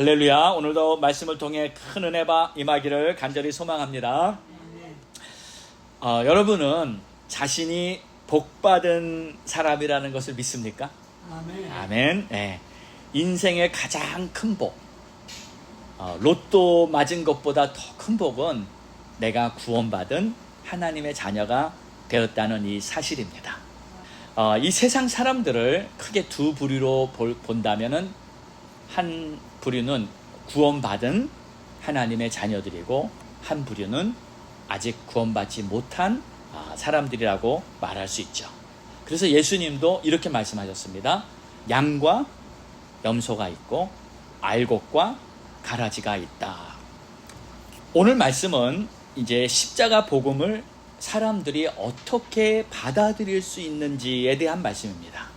할렐루야. 오늘도 말씀을 통해 큰 은혜가 임하기를 간절히 소망합니다. 어, 여러분은 자신이 복받은 사람이라는 것을 믿습니까? 아멘. 아멘. 네. 인생의 가장 큰 복. 어, 로또 맞은 것보다 더 큰 복은 내가 구원받은 하나님의 자녀가 되었다는 이 사실입니다. 어, 이 세상 사람들을 크게 두 부류로 볼, 본다면은 한 부류는 구원받은 하나님의 자녀들이고 한 부류는 아직 구원받지 못한 아, 사람들이라고 말할 수 있죠. 그래서 예수님도 이렇게 말씀하셨습니다. 양과 염소가 있고 알곡과 가라지가 있다. 오늘 말씀은 이제 십자가 복음을 사람들이 어떻게 받아들일 수 있는지에 대한 말씀입니다.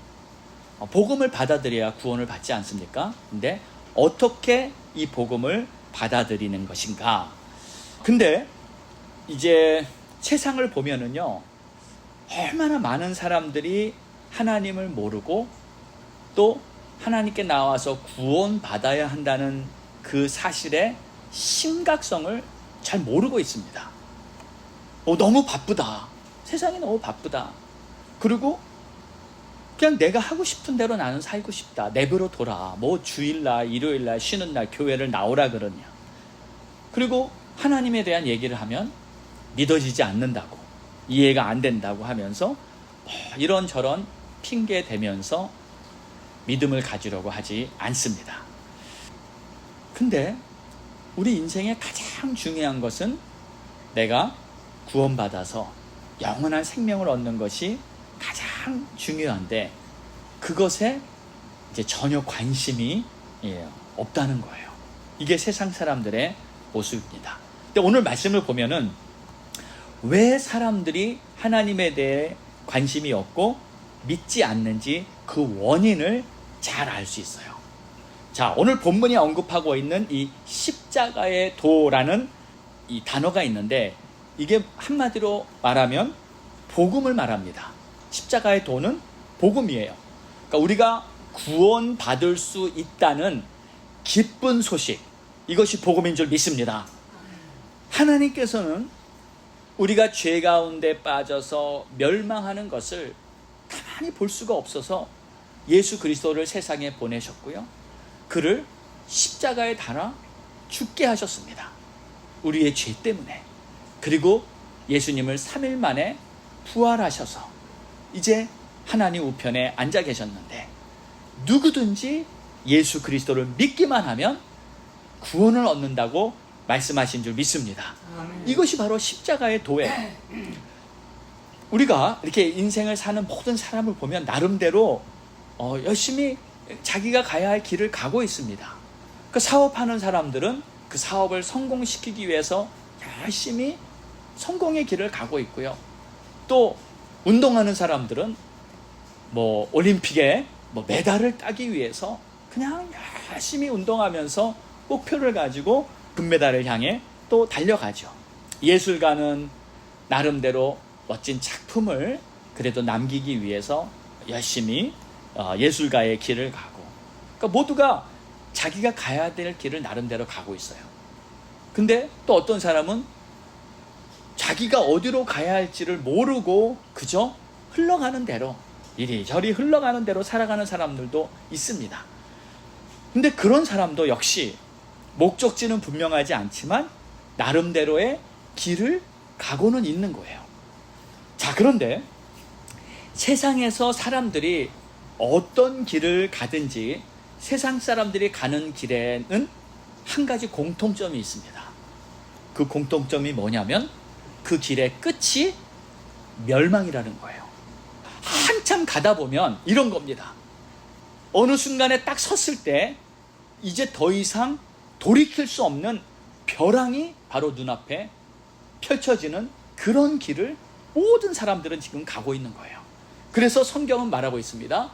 어, 복음을 받아들여야 구원을 받지 않습니까? 근데 어떻게 이 복음을 받아들이는 것인가? 근데 이제 세상을 보면은요, 얼마나 많은 사람들이 하나님을 모르고 또 하나님께 나와서 구원받아야 한다는 그 사실의 심각성을 잘 모르고 있습니다. 어, 너무 바쁘다. 세상이 너무 바쁘다. 그리고 그냥 내가 하고 싶은 대로 나는 살고 싶다. 내버려 둬라. 뭐 주일날, 일요일날, 쉬는 날 교회를 나오라 그러냐. 그리고 하나님에 대한 얘기를 하면 믿어지지 않는다고. 이해가 안 된다고 하면서 뭐 이런저런 핑계 대면서 믿음을 가지려고 하지 않습니다. 근데 우리 인생의 가장 중요한 것은 내가 구원받아서 영원한 생명을 얻는 것이 가장 중요한데 그것에 이제 전혀 관심이 예, 없다는 거예요. 이게 세상 사람들의 모습입니다. 근데 오늘 말씀을 보면은 왜 사람들이 하나님에 대해 관심이 없고 믿지 않는지 그 원인을 잘 알 수 있어요. 자, 오늘 본문이 언급하고 있는 이 십자가의 도라는 이 단어가 있는데 이게 한마디로 말하면 복음을 말합니다. 십자가의 도는 복음이에요. 그러니까 우리가 구원받을 수 있다는 기쁜 소식. 이것이 복음인 줄 믿습니다. 하나님께서는 우리가 죄 가운데 빠져서 멸망하는 것을 가만히 볼 수가 없어서 예수 그리스도를 세상에 보내셨고요. 그를 십자가에 달아 죽게 하셨습니다. 우리의 죄 때문에. 그리고 예수님을 3일 만에 부활하셔서 이제 하나님 우편에 앉아 계셨는데 누구든지 예수 그리스도를 믿기만 하면 구원을 얻는다고 말씀하신 줄 믿습니다. 아멘. 이것이 바로 십자가의 도예요. 우리가 이렇게 인생을 사는 모든 사람을 보면 나름대로 어, 열심히 자기가 가야 할 길을 가고 있습니다. 그 사업하는 사람들은 그 사업을 성공시키기 위해서 열심히 성공의 길을 가고 있고요. 또 운동하는 사람들은 뭐 올림픽에 뭐 메달을 따기 위해서 그냥 열심히 운동하면서 목표를 가지고 금메달을 향해 또 달려가죠. 예술가는 나름대로 멋진 작품을 그래도 남기기 위해서 열심히 어, 예술가의 길을 가고 그러니까 모두가 자기가 가야 될 길을 나름대로 가고 있어요. 근데 또 어떤 사람은 자기가 어디로 가야 할지를 모르고 그저 흘러가는 대로 이리저리 흘러가는 대로 살아가는 사람들도 있습니다. 근데 그런 사람도 역시 목적지는 분명하지 않지만 나름대로의 길을 가고는 있는 거예요. 자, 그런데 세상에서 사람들이 어떤 길을 가든지 세상 사람들이 가는 길에는 한 가지 공통점이 있습니다. 그 공통점이 뭐냐면 그 길의 끝이 멸망이라는 거예요. 한참 가다 보면 이런 겁니다. 어느 순간에 딱 섰을 때 이제 더 이상 돌이킬 수 없는 벼랑이 바로 눈앞에 펼쳐지는 그런 길을 모든 사람들은 지금 가고 있는 거예요. 그래서 성경은 말하고 있습니다.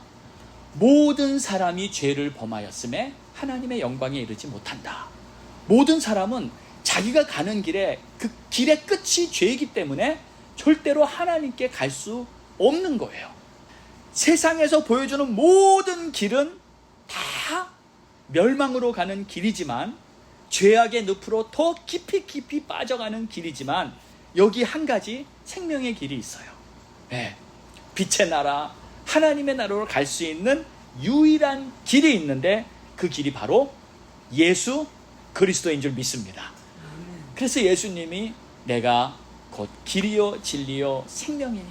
모든 사람이 죄를 범하였음에 하나님의 영광에 이르지 못한다. 모든 사람은 자기가 가는 길에 그 길의 끝이 죄이기 때문에 절대로 하나님께 갈 수 없는 거예요. 세상에서 보여주는 모든 길은 다 멸망으로 가는 길이지만 죄악의 늪으로 더 깊이 깊이 빠져가는 길이지만 여기 한 가지 생명의 길이 있어요. 네. 빛의 나라, 하나님의 나라로 갈 수 있는 유일한 길이 있는데 그 길이 바로 예수 그리스도인 줄 믿습니다. 그래서 예수님이 내가 곧 길이요 진리요 생명이니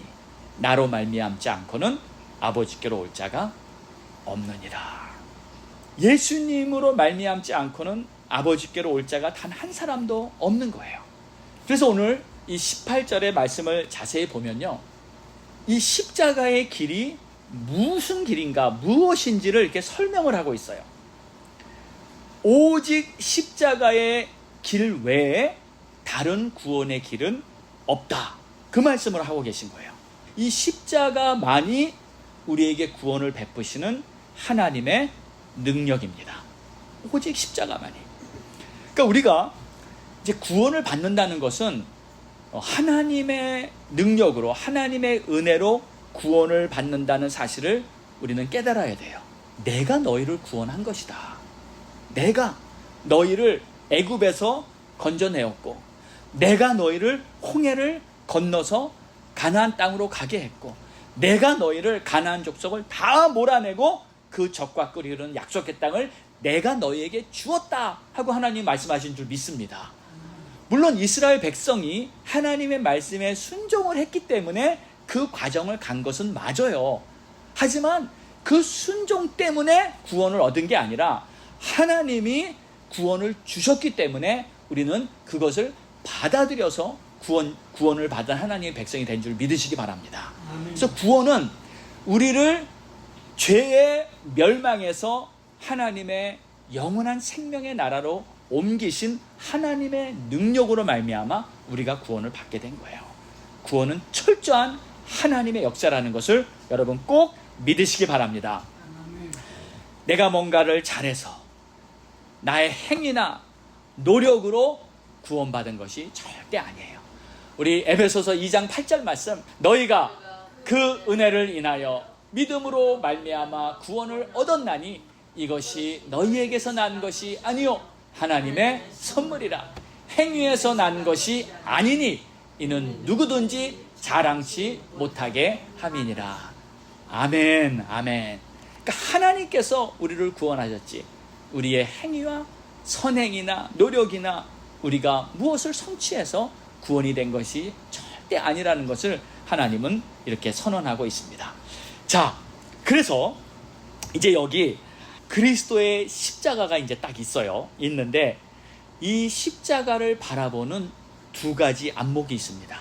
나로 말미암지 않고는 아버지께로 올 자가 없느니라. 예수님으로 말미암지 않고는 아버지께로 올 자가 단 한 사람도 없는 거예요. 그래서 오늘 이 18절의 말씀을 자세히 보면요. 이 십자가의 길이 무슨 길인가, 무엇인지를 이렇게 설명을 하고 있어요. 오직 십자가의 길 외에 다른 구원의 길은 없다. 그 말씀을 하고 계신 거예요. 이 십자가만이 우리에게 구원을 베푸시는 하나님의 능력입니다. 오직 십자가만이. 그러니까 우리가 이제 구원을 받는다는 것은 하나님의 능력으로 하나님의 은혜로 구원을 받는다는 사실을 우리는 깨달아야 돼요. 내가 너희를 구원한 것이다. 내가 너희를 애굽에서 건져내었고 내가 너희를 홍해를 건너서 가나안 땅으로 가게 했고 내가 너희를 가나안 족속을 다 몰아내고 그 적과 끓이는 약속의 땅을 내가 너희에게 주었다 하고 하나님 말씀하신 줄 믿습니다. 물론 이스라엘 백성이 하나님의 말씀에 순종을 했기 때문에 그 과정을 간 것은 맞아요. 하지만 그 순종 때문에 구원을 얻은 게 아니라 하나님이 구원을 주셨기 때문에 우리는 그것을 받아들여서 구원, 구원을 받은 하나님의 백성이 된 줄 믿으시기 바랍니다. 그래서 구원은 우리를 죄의 멸망에서 하나님의 영원한 생명의 나라로 옮기신 하나님의 능력으로 말미암아 우리가 구원을 받게 된 거예요. 구원은 철저한 하나님의 역사라는 것을 여러분 꼭 믿으시기 바랍니다. 내가 뭔가를 잘해서 나의 행위나 노력으로 구원받은 것이 절대 아니에요. 우리 에베소서 2장 8절 말씀 너희가 그 은혜를 인하여 믿음으로 말미암아 구원을 얻었나니 이것이 너희에게서 난 것이 아니요 하나님의 선물이라. 행위에서 난 것이 아니니 이는 누구든지 자랑치 못하게 함이니라. 아멘 아멘. 그러니까 하나님께서 우리를 구원하셨지 우리의 행위와 선행이나 노력이나 우리가 무엇을 성취해서 구원이 된 것이 절대 아니라는 것을 하나님은 이렇게 선언하고 있습니다. 자, 그래서 이제 여기 그리스도의 십자가가 이제 딱 있어요. 있는데 이 십자가를 바라보는 두 가지 안목이 있습니다.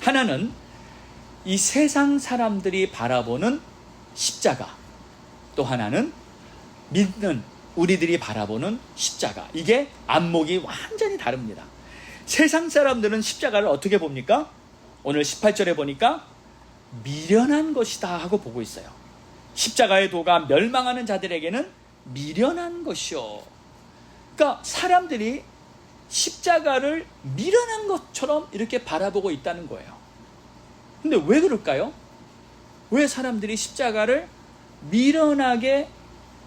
하나는 이 세상 사람들이 바라보는 십자가. 또 하나는 믿는 우리들이 바라보는 십자가. 이게 안목이 완전히 다릅니다. 세상 사람들은 십자가를 어떻게 봅니까? 오늘 18절에 보니까 미련한 것이다 하고 보고 있어요. 십자가의 도가 멸망하는 자들에게는 미련한 것이요. 그러니까 사람들이 십자가를 미련한 것처럼 이렇게 바라보고 있다는 거예요. 근데 왜 그럴까요? 왜 사람들이 십자가를 미련하게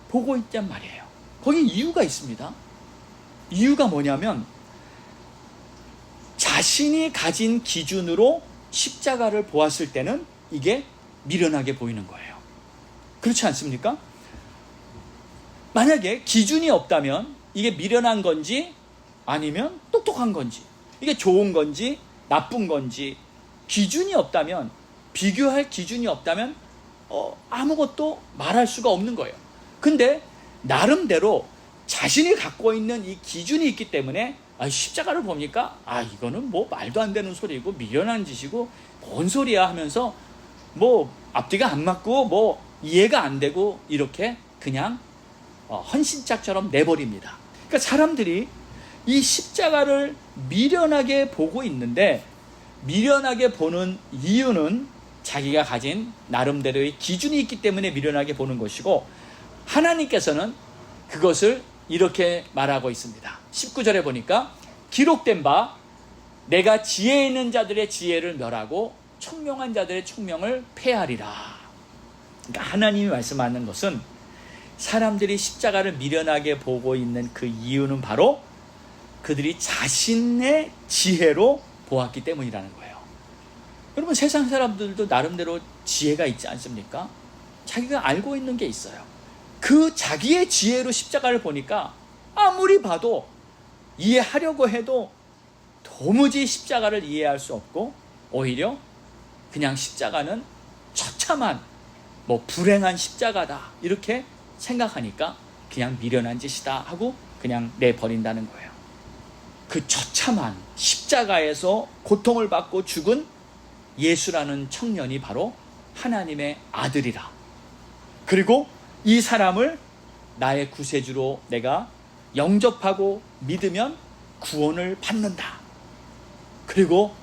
보고 있단 말이에요. 거기 이유가 있습니다. 이유가 뭐냐면 자신이 가진 기준으로 십자가를 보았을 때는 이게 미련하게 보이는 거예요. 그렇지 않습니까? 만약에 기준이 없다면 이게 미련한 건지 아니면 똑똑한 건지 이게 좋은 건지 나쁜 건지 기준이 없다면 비교할 기준이 없다면 어, 아무것도 말할 수가 없는 거예요. 근데 나름대로 자신이 갖고 있는 이 기준이 있기 때문에 아, 십자가를 보니까 아 이거는 뭐 말도 안 되는 소리고 미련한 짓이고 뭔 소리야 하면서 뭐 앞뒤가 안 맞고 뭐 이해가 안 되고 이렇게 그냥 어, 헌신짝처럼 내버립니다. 그러니까 사람들이 이 십자가를 미련하게 보고 있는데 미련하게 보는 이유는 자기가 가진 나름대로의 기준이 있기 때문에 미련하게 보는 것이고 하나님께서는 그것을 이렇게 말하고 있습니다. 19절에 보니까 기록된 바 내가 지혜 있는 자들의 지혜를 멸하고 총명한 자들의 총명을 폐하리라. 그러니까 하나님이 말씀하는 것은 사람들이 십자가를 미련하게 보고 있는 그 이유는 바로 그들이 자신의 지혜로 보았기 때문이라는 거예요. 여러분 세상 사람들도 나름대로 지혜가 있지 않습니까? 자기가 알고 있는 게 있어요. 그 자기의 지혜로 십자가를 보니까 아무리 봐도 이해하려고 해도 도무지 십자가를 이해할 수 없고 오히려 그냥 십자가는 처참한 뭐 불행한 십자가다 이렇게 생각하니까 그냥 미련한 짓이다 하고 그냥 내버린다는 거예요. 그 처참한 십자가에서 고통을 받고 죽은 예수라는 청년이 바로 하나님의 아들이라. 그리고 이 사람을 나의 구세주로 내가 영접하고 믿으면 구원을 받는다. 그리고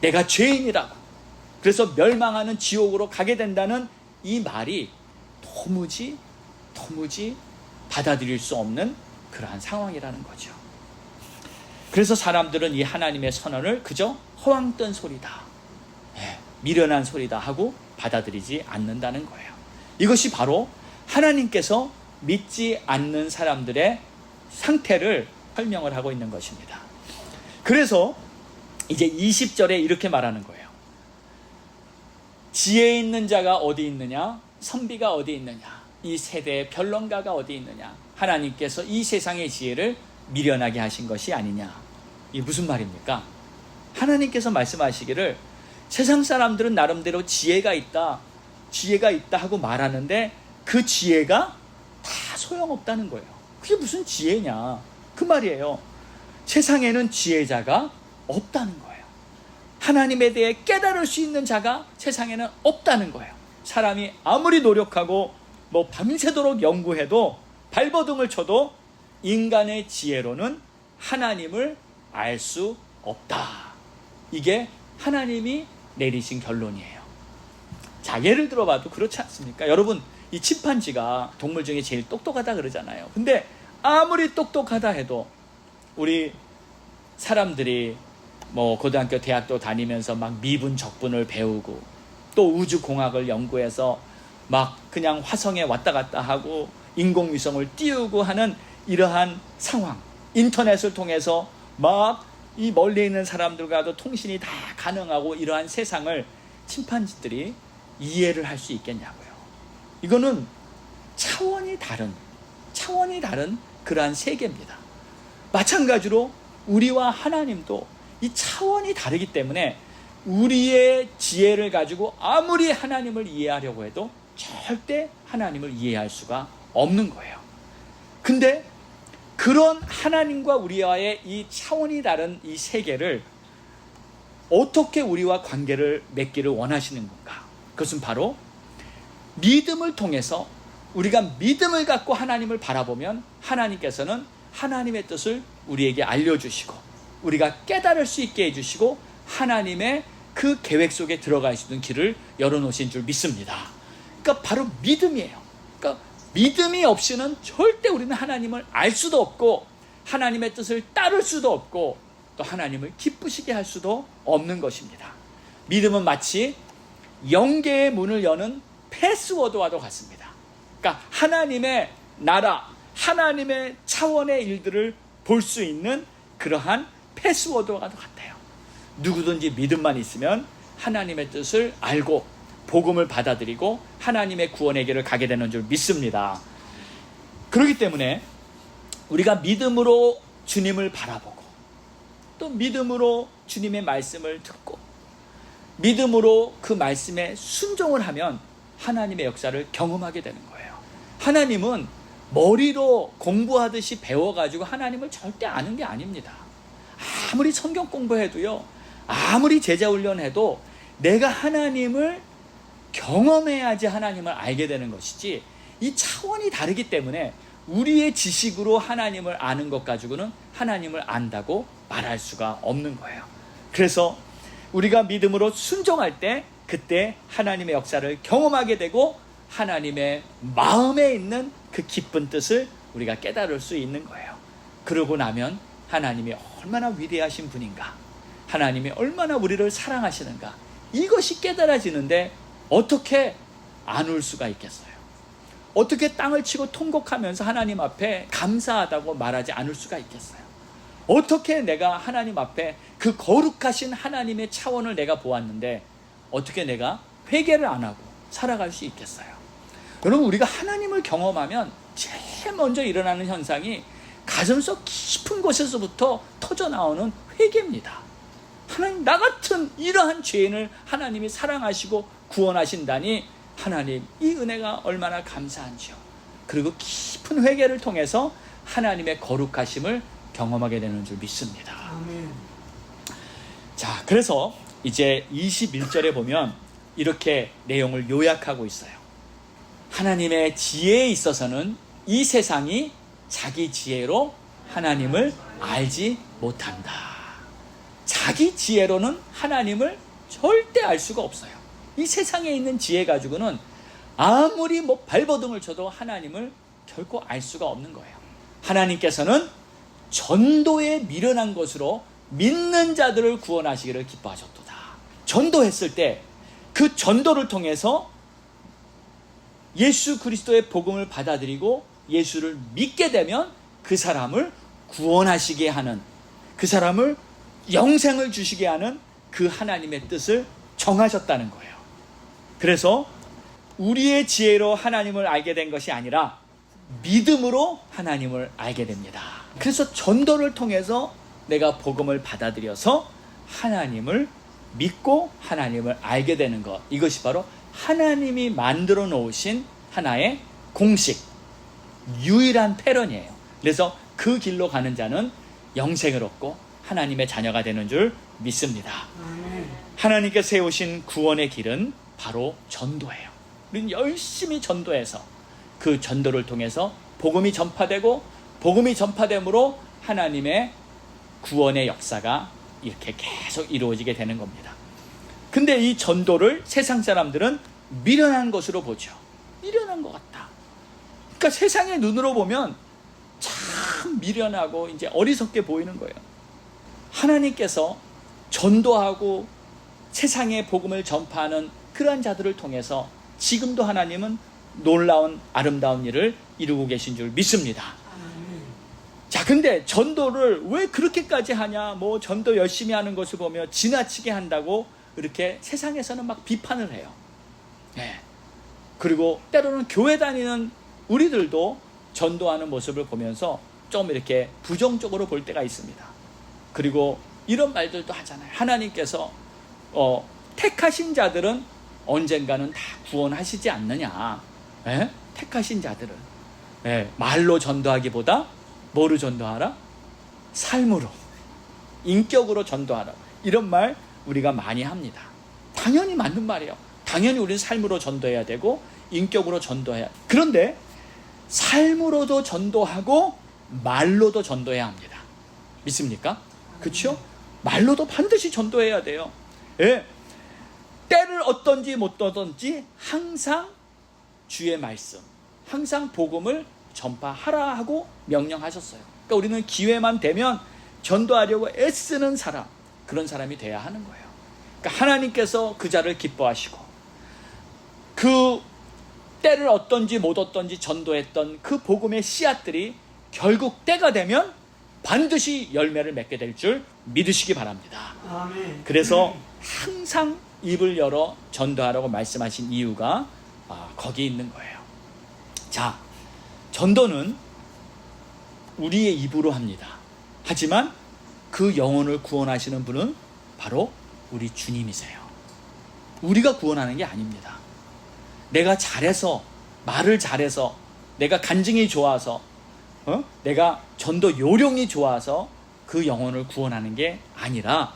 내가 죄인이라고. 그래서 멸망하는 지옥으로 가게 된다는 이 말이 도무지, 도무지 받아들일 수 없는 그러한 상황이라는 거죠. 그래서 사람들은 이 하나님의 선언을 그저 허황된 소리다. 예, 미련한 소리다 하고 받아들이지 않는다는 거예요. 이것이 바로 하나님께서 믿지 않는 사람들의 상태를 설명을 하고 있는 것입니다. 그래서 이제 20절에 이렇게 말하는 거예요. 지혜 있는 자가 어디 있느냐? 선비가 어디 있느냐? 이 세대의 변론가가 어디 있느냐? 하나님께서 이 세상의 지혜를 미련하게 하신 것이 아니냐? 이게 무슨 말입니까? 하나님께서 말씀하시기를 세상 사람들은 나름대로 지혜가 있다, 지혜가 있다 하고 말하는데 그 지혜가 다 소용없다는 거예요. 그게 무슨 지혜냐? 그 말이에요. 세상에는 지혜자가 없다는 거예요. 하나님에 대해 깨달을 수 있는 자가 세상에는 없다는 거예요. 사람이 아무리 노력하고 뭐 밤새도록 연구해도 발버둥을 쳐도 인간의 지혜로는 하나님을 알 수 없다. 이게 하나님이 내리신 결론이에요. 자, 예를 들어봐도 그렇지 않습니까? 여러분, 이 침판지가 동물 중에 제일 똑똑하다 그러잖아요. 근데 아무리 똑똑하다 해도 우리 사람들이 뭐 고등학교, 대학도 다니면서 막 미분, 적분을 배우고 또 우주 공학을 연구해서 막 그냥 화성에 왔다 갔다 하고 인공위성을 띄우고 하는 이러한 상황. 인터넷을 통해서 막 이 멀리 있는 사람들과도 통신이 다 가능하고 이러한 세상을 침판지들이 이해를 할 수 있겠냐고요. 이거는 차원이 다른, 차원이 다른 그러한 세계입니다. 마찬가지로 우리와 하나님도 이 차원이 다르기 때문에 우리의 지혜를 가지고 아무리 하나님을 이해하려고 해도 절대 하나님을 이해할 수가 없는 거예요. 근데 그런 하나님과 우리와의 이 차원이 다른 이 세계를 어떻게 우리와 관계를 맺기를 원하시는 건가? 그것은 바로 믿음을 통해서 우리가 믿음을 갖고 하나님을 바라보면 하나님께서는 하나님의 뜻을 우리에게 알려주시고 우리가 깨달을 수 있게 해주시고 하나님의 그 계획 속에 들어갈 수 있는 길을 열어놓으신 줄 믿습니다. 그러니까 바로 믿음이에요. 그러니까 믿음이 없이는 절대 우리는 하나님을 알 수도 없고 하나님의 뜻을 따를 수도 없고 또 하나님을 기쁘시게 할 수도 없는 것입니다. 믿음은 마치 영계의 문을 여는 패스워드와도 같습니다. 그러니까 하나님의 나라, 하나님의 차원의 일들을 볼 수 있는 그러한 패스워드와도 같아요. 누구든지 믿음만 있으면 하나님의 뜻을 알고 복음을 받아들이고 하나님의 구원의 길을 가게 되는 줄 믿습니다. 그렇기 때문에 우리가 믿음으로 주님을 바라보고 또 믿음으로 주님의 말씀을 듣고 믿음으로 그 말씀에 순종을 하면 하나님의 역사를 경험하게 되는 거예요. 하나님은 머리로 공부하듯이 배워가지고 하나님을 절대 아는 게 아닙니다. 아무리 성경 공부해도요, 아무리 제자 훈련해도 내가 하나님을 경험해야지 하나님을 알게 되는 것이지 이 차원이 다르기 때문에 우리의 지식으로 하나님을 아는 것 가지고는 하나님을 안다고 말할 수가 없는 거예요. 그래서 우리가 믿음으로 순종할 때 그때 하나님의 역사를 경험하게 되고 하나님의 마음에 있는 그 기쁜 뜻을 우리가 깨달을 수 있는 거예요. 그러고 나면 하나님이 얼마나 위대하신 분인가, 하나님이 얼마나 우리를 사랑하시는가, 이것이 깨달아지는데 어떻게 안 울 수가 있겠어요? 어떻게 땅을 치고 통곡하면서 하나님 앞에 감사하다고 말하지 않을 수가 있겠어요? 어떻게 내가 하나님 앞에 그 거룩하신 하나님의 차원을 내가 보았는데 어떻게 내가 회개를 안 하고 살아갈 수 있겠어요? 여러분 우리가 하나님을 경험하면 제일 먼저 일어나는 현상이 가슴속 깊은 곳에서부터 터져 나오는 회개입니다. 하나님 나 같은 이러한 죄인을 하나님이 사랑하시고 구원하신다니 하나님 이 은혜가 얼마나 감사한지요. 그리고 깊은 회개를 통해서 하나님의 거룩하심을 경험하게 되는 줄 믿습니다. 아멘. 자, 그래서 이제 21절에 보면 이렇게 내용을 요약하고 있어요. 하나님의 지혜에 있어서는 이 세상이 자기 지혜로 하나님을 알지 못한다. 자기 지혜로는 하나님을 절대 알 수가 없어요. 이 세상에 있는 지혜 가지고는 아무리 뭐 발버둥을 쳐도 하나님을 결코 알 수가 없는 거예요. 하나님께서는 전도에 미련한 것으로 믿는 자들을 구원하시기를 기뻐하셨도다. 전도했을 때 그 전도를 통해서 예수 그리스도의 복음을 받아들이고 예수를 믿게 되면 그 사람을 구원하시게 하는 그 사람을 영생을 주시게 하는 그 하나님의 뜻을 정하셨다는 거예요. 그래서 우리의 지혜로 하나님을 알게 된 것이 아니라 믿음으로 하나님을 알게 됩니다. 그래서 전도를 통해서 내가 복음을 받아들여서 하나님을 믿고 하나님을 알게 되는 것. 이것이 바로 하나님이 만들어 놓으신 하나의 공식, 유일한 패런이에요. 그래서 그 길로 가는 자는 영생을 얻고 하나님의 자녀가 되는 줄 믿습니다. 하나님께 세우신 구원의 길은 바로 전도예요. 우리는 열심히 전도해서 그 전도를 통해서 복음이 전파되고 복음이 전파됨으로 하나님의 구원의 역사가 이렇게 계속 이루어지게 되는 겁니다. 근데 이 전도를 세상 사람들은 미련한 것으로 보죠. 미련한 것 같다. 그러니까 세상의 눈으로 보면 참 미련하고 이제 어리석게 보이는 거예요. 하나님께서 전도하고 세상의 복음을 전파하는 그러한 자들을 통해서 지금도 하나님은 놀라운 아름다운 일을 이루고 계신 줄 믿습니다. 자, 근데 전도를 왜 그렇게까지 하냐? 뭐 전도 열심히 하는 것을 보며 지나치게 한다고 이렇게 세상에서는 막 비판을 해요. 예. 그리고 때로는 교회 다니는 우리들도 전도하는 모습을 보면서 좀 이렇게 부정적으로 볼 때가 있습니다. 그리고 이런 말들도 하잖아요. 하나님께서 어, 택하신 자들은 언젠가는 다 구원하시지 않느냐. 예? 택하신 자들은 예, 말로 전도하기보다 뭐로 전도하라? 삶으로, 인격으로 전도하라. 이런 말 우리가 많이 합니다. 당연히 맞는 말이에요. 당연히 우리는 삶으로 전도해야 되고 인격으로 전도해야. 그런데 삶으로도 전도하고 말로도 전도해야 합니다. 믿습니까? 그렇죠? 말로도 반드시 전도해야 돼요. 예. 때를 어떤지 못 어떤지 항상 주의 말씀, 항상 복음을 전파하라 하고 명령하셨어요. 그러니까 우리는 기회만 되면 전도하려고 애쓰는 사람, 그런 사람이 돼야 하는 거예요. 그러니까 하나님께서 그 자를 기뻐하시고 그 때를 어떤지 못 어떤지 전도했던 그 복음의 씨앗들이 결국 때가 되면 반드시 열매를 맺게 될 줄 믿으시기 바랍니다. 아멘. 그래서 항상 입을 열어 전도하라고 말씀하신 이유가 아, 거기 있는 거예요. 자, 전도는 우리의 입으로 합니다. 하지만 그 영혼을 구원하시는 분은 바로 우리 주님이세요. 우리가 구원하는 게 아닙니다. 내가 잘해서 말을 잘해서 내가 간증이 좋아서 어? 내가 전도 요령이 좋아서 그 영혼을 구원하는 게 아니라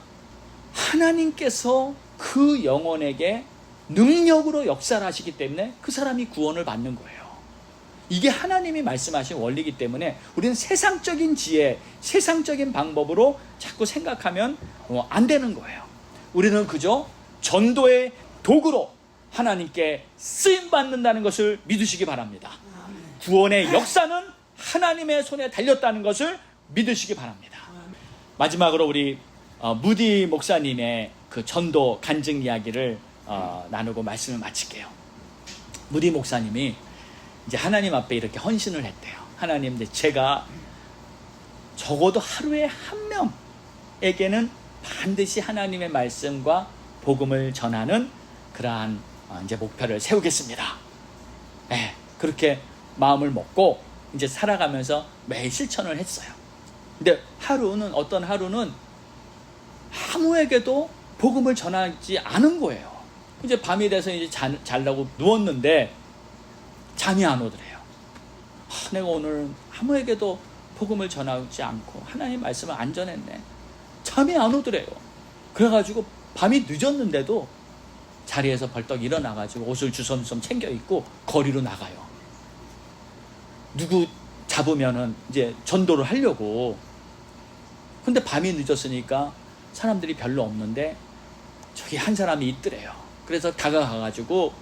하나님께서 그 영혼에게 능력으로 역사를 하시기 때문에 그 사람이 구원을 받는 거예요. 이게 하나님이 말씀하신 원리이기 때문에 우리는 세상적인 지혜, 세상적인 방법으로 자꾸 생각하면 어, 안 되는 거예요. 우리는 그저 전도의 도구로 하나님께 쓰임 받는다는 것을 믿으시기 바랍니다. 구원의 역사는 하나님의 손에 달렸다는 것을 믿으시기 바랍니다. 마지막으로 우리 어, 무디 목사님의 그 전도 간증 이야기를 어, 나누고 말씀을 마칠게요. 무디 목사님이 이제 하나님 앞에 이렇게 헌신을 했대요. 하나님, 이제 제가 적어도 하루에 한 명에게는 반드시 하나님의 말씀과 복음을 전하는 그러한 어, 이제 목표를 세우겠습니다. 네, 그렇게 마음을 먹고 이제 살아가면서 매일 실천을 했어요. 근데 하루는 어떤 하루는 아무에게도 복음을 전하지 않은 거예요. 이제 밤이 돼서 이제 자, 자려고 누웠는데 잠이 안 오더래요. 아, 내가 오늘 아무에게도 복음을 전하지 않고 하나님 말씀을 안 전했네. 잠이 안 오더래요. 그래가지고 밤이 늦었는데도 자리에서 벌떡 일어나가지고 옷을 주섬주섬 챙겨 입고 거리로 나가요. 누구 잡으면은 이제 전도를 하려고. 근데 밤이 늦었으니까 사람들이 별로 없는데 저기 한 사람이 있더래요. 그래서 다가가가지고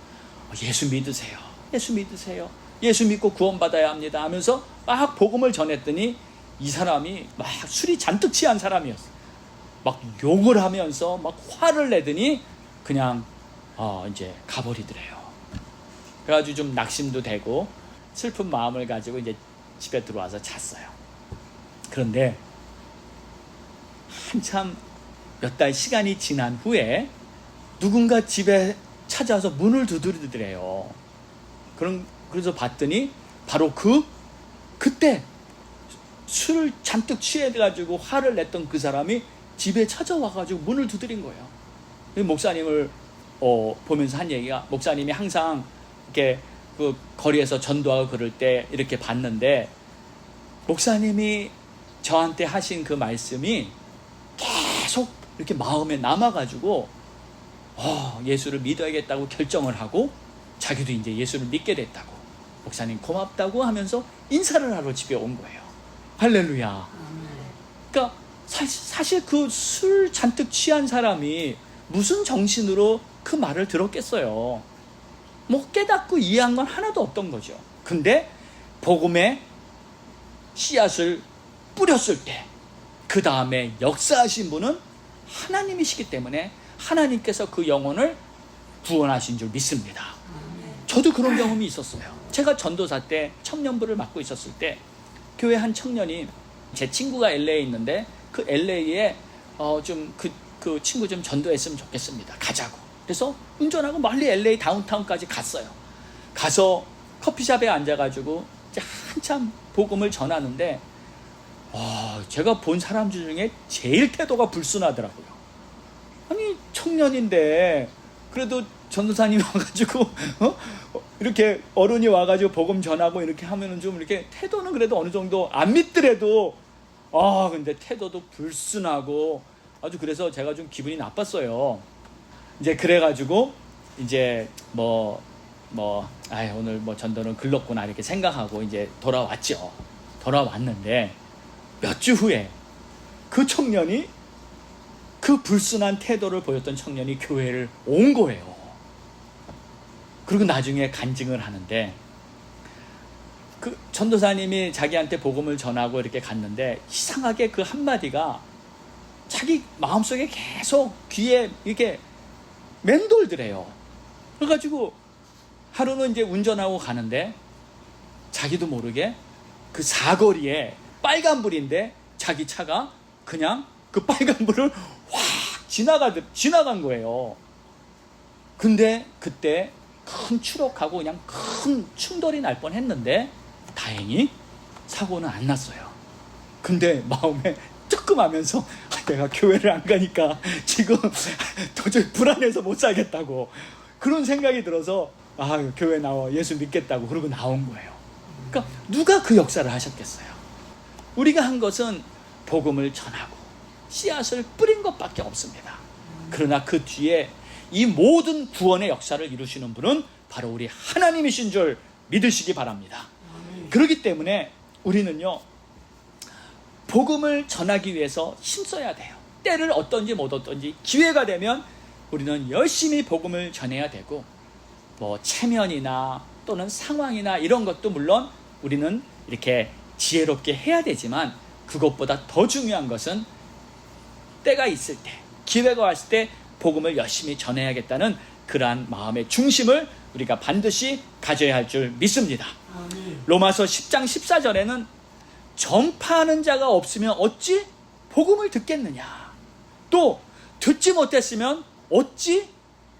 예수 믿으세요. 예수 믿으세요. 예수 믿고 구원받아야 합니다 하면서 막 복음을 전했더니 이 사람이 막 술이 잔뜩 취한 사람이었어. 막 욕을 하면서 막 화를 내더니 그냥 어 이제 가버리더래요. 그래가지고 좀 낙심도 되고 슬픈 마음을 가지고 이제 집에 들어와서 잤어요. 그런데 한참 몇 달 시간이 지난 후에 누군가 집에 찾아와서 문을 두드리더래요. 그런 그래서 봤더니 바로 그 그때 술을 잔뜩 취해가지고 화를 냈던 그 사람이 집에 찾아와가지고 문을 두드린 거예요. 그 목사님을 어, 보면서 한 얘기가 목사님이 항상 이렇게 그 거리에서 전도하고 그럴 때 이렇게 봤는데 목사님이 저한테 하신 그 말씀이 계속 이렇게 마음에 남아가지고 어, 예수를 믿어야겠다고 결정을 하고 자기도 이제 예수를 믿게 됐다고 목사님 고맙다고 하면서 인사를 하러 집에 온 거예요. 할렐루야. 그러니까 사실, 사실 그 술 잔뜩 취한 사람이 무슨 정신으로 그 말을 들었겠어요. 뭐 깨닫고 이해한 건 하나도 없던 거죠. 근데 복음의 씨앗을 뿌렸을 때 그 다음에 역사하신 분은 하나님이시기 때문에 하나님께서 그 영혼을 구원하신 줄 믿습니다. 저도 그런 경험이 있었어요. 제가 전도사 때 청년부를 맡고 있었을 때 교회 한 청년이 제 친구가 LA에 있는데 그 LA에 어 좀그 그 친구 좀 전도했으면 좋겠습니다. 가자고. 그래서 운전하고 멀리 LA 다운타운까지 갔어요. 가서 커피숍에 앉아가지고 이제 한참 복음을 전하는데 와, 제가 본 사람 중에 제일 태도가 불순하더라고요. 아니 청년인데 그래도 전도사님 와가지고 어? 이렇게 어른이 와가지고 복음 전하고 이렇게 하면은 좀 이렇게 태도는 그래도 어느 정도 안 믿더라도 아 근데 태도도 불순하고 아주 그래서 제가 좀 기분이 나빴어요. 이제 그래가지고 이제 뭐 뭐, 아 오늘 뭐 전도는 글렀구나 이렇게 생각하고 이제 돌아왔죠. 돌아왔는데 몇 주 후에 그 청년이 그 불순한 태도를 보였던 청년이 교회를 온 거예요. 그리고 나중에 간증을 하는데 그 전도사님이 자기한테 복음을 전하고 이렇게 갔는데 이상하게 그 한마디가 자기 마음속에 계속 귀에 이렇게 맴돌더래요. 그래가지고 하루는 이제 운전하고 가는데 자기도 모르게 그 사거리에 빨간불인데 자기 차가 그냥 그 빨간불을 확 지나가, 지나간 거예요. 근데 그때 큰 추락하고 그냥 큰 충돌이 날 뻔 했는데 다행히 사고는 안 났어요. 근데 마음에 뜨끔하면서 아, 내가 교회를 안 가니까 지금 도저히 불안해서 못 살겠다고 그런 생각이 들어서 아 교회 나와 예수 믿겠다고 그러고 나온 거예요. 그러니까 누가 그 역사를 하셨겠어요? 우리가 한 것은 복음을 전하고 씨앗을 뿌린 것밖에 없습니다. 그러나 그 뒤에 이 모든 구원의 역사를 이루시는 분은 바로 우리 하나님이신 줄 믿으시기 바랍니다. 그렇기 때문에 우리는요, 복음을 전하기 위해서 힘써야 돼요. 때를 어떤지 못 어떤지 기회가 되면 우리는 열심히 복음을 전해야 되고, 뭐, 체면이나 또는 상황이나 이런 것도 물론 우리는 이렇게 지혜롭게 해야 되지만, 그것보다 더 중요한 것은 때가 있을 때, 기회가 왔을 때 복음을 열심히 전해야겠다는 그러한 마음의 중심을 우리가 반드시 가져야 할 줄 믿습니다. 로마서 10장 14절에는 전파하는 자가 없으면 어찌 복음을 듣겠느냐. 또 듣지 못했으면 어찌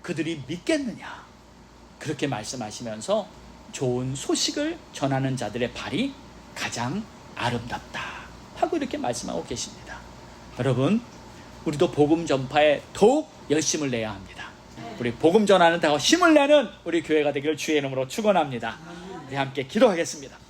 그들이 믿겠느냐. 그렇게 말씀하시면서 좋은 소식을 전하는 자들의 발이 가장 아름답다. 하고 이렇게 말씀하고 계십니다. 여러분, 우리도 복음 전파에 더욱 열심을 내야 합니다. 우리 복음 전하는 더 힘을 내는 우리 교회가 되기를 주의 이름으로 축원합니다. 우리 함께 기도하겠습니다.